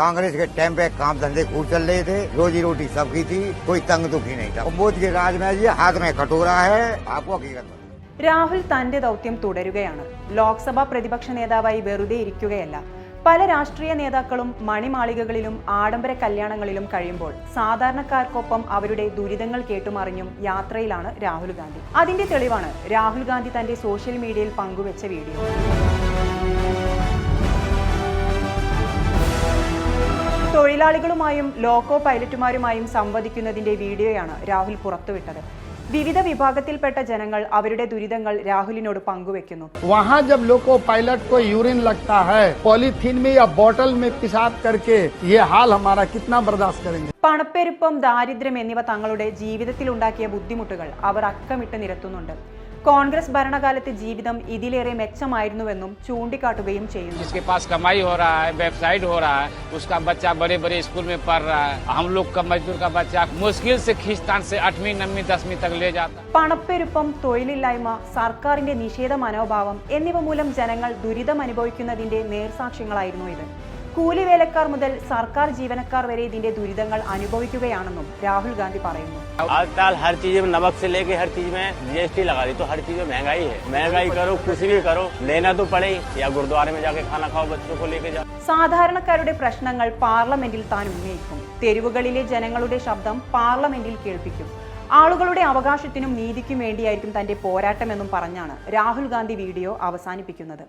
कांग्रेस के टाइम पे काम धंधे खूब चल रहे थे रोजी रोटी सबकी थी कोई तंग दुखी नहीं था और मोदी के राज में जी हाथ में कटोरा है आपको हकीकत बता രാഹുൽ തന്റെ ദൗത്യം തുടരുകയാണ് ലോക്സഭാ പ്രതിപക്ഷ നേതാവായി വെറുതെ ഇരിക്കുകയല്ല പല രാഷ്ട്രീയ നേതാക്കളും മണിമാളികകളിലും ആഡംബര കല്യാണങ്ങളിലും കഴിയുമ്പോൾ സാധാരണക്കാർക്കൊപ്പം അവരുടെ ദുരിതങ്ങൾ കേട്ടുമറിഞ്ഞും യാത്രയിലാണ് രാഹുൽ ഗാന്ധി അതിന്റെ തെളിവാണ് രാഹുൽ ഗാന്ധി തന്റെ സോഷ്യൽ മീഡിയയിൽ പങ്കുവച്ച വീഡിയോ തൊഴിലാളികളുമായും ലോക്കോ പൈലറ്റുമാരുമായും സംവദിക്കുന്നതിന്റെ വീഡിയോയാണ് രാഹുൽ പുറത്തുവിട്ടത്. വിവിധ വിഭാഗത്തിൽപ്പെട്ട ജനങ്ങൾ അവരുടെ ദുരിതങ്ങൾ രാഹുലിനോട് പങ്കുവെക്കുന്നു. വഹാ ലോക്കോ പൈലറ്റ് യൂറിൻ ലഗ്താ പണപ്പെരുപ്പം ദാരിദ്ര്യം എന്നിവ തങ്ങളുടെ ജീവിതത്തിൽ ഉണ്ടാക്കിയ ബുദ്ധിമുട്ടുകൾ അവർ അക്കമിട്ട് നിരത്തുന്നുണ്ട്. കോൺഗ്രസ് ഭരണകാലത്ത് ജീവിതം ഇതിലേറെ മെച്ചമായിരുന്നുവെന്നും ചൂണ്ടിക്കാട്ടുകയും ചെയ്യുന്നു जिसके पास कमाई हो रहा है वेबसाइट हो रहा है उसका बच्चा बड़े बड़े स्कूल में पढ़ रहा है हम लोग का मजदूर का बच्चा मुश्किल से खींचतान से आठवीं नवीं दसवीं तक ले जाता है। പണപ്പെരുപ്പം തൊഴിലില്ലായ്മ സർക്കാരിന്റെ നിഷേധ മനോഭാവം എന്നിവ മൂലം ജനങ്ങൾ ദുരിതം അനുഭവിക്കുന്നതിന്റെ നേർസാക്ഷ്യങ്ങളായിരുന്നു ഇത് കൂലി വേലക്കാർ മുതൽ സർക്കാർ ജീവനക്കാർ വരെ ഇതിന്റെ ദുരിതങ്ങൾ അനുഭവിക്കുകയാണെന്നും രാഹുൽ ഗാന്ധി പറയുന്നു आजकल हर चीज में नमक से लेके हर चीज में जीएसटी लगा दी तो हर चीज में महंगाई है महंगाई करो कुछ भी करो लेना तो पड़े ही। या गुरुद्वारे में जाके खाना खाओ बच्चों को लेके जाओ സാധാരണക്കാരുടെ പ്രശ്നങ്ങൾ പാർലമെന്റിൽ താൻ ഉന്നയിക്കും തെരുവുകളിലെ ജനങ്ങളുടെ ശബ്ദം പാർലമെന്റിൽ കേൾപ്പിക്കും ആളുകളുടെ അവകാശത്തിനും നീതിക്കും വേണ്ടിയായിരിക്കും തന്റെ പോരാട്ടമെന്നും പറഞ്ഞാണ് രാഹുൽ ഗാന്ധി വീഡിയോ അവസാനിപ്പിക്കുന്നത്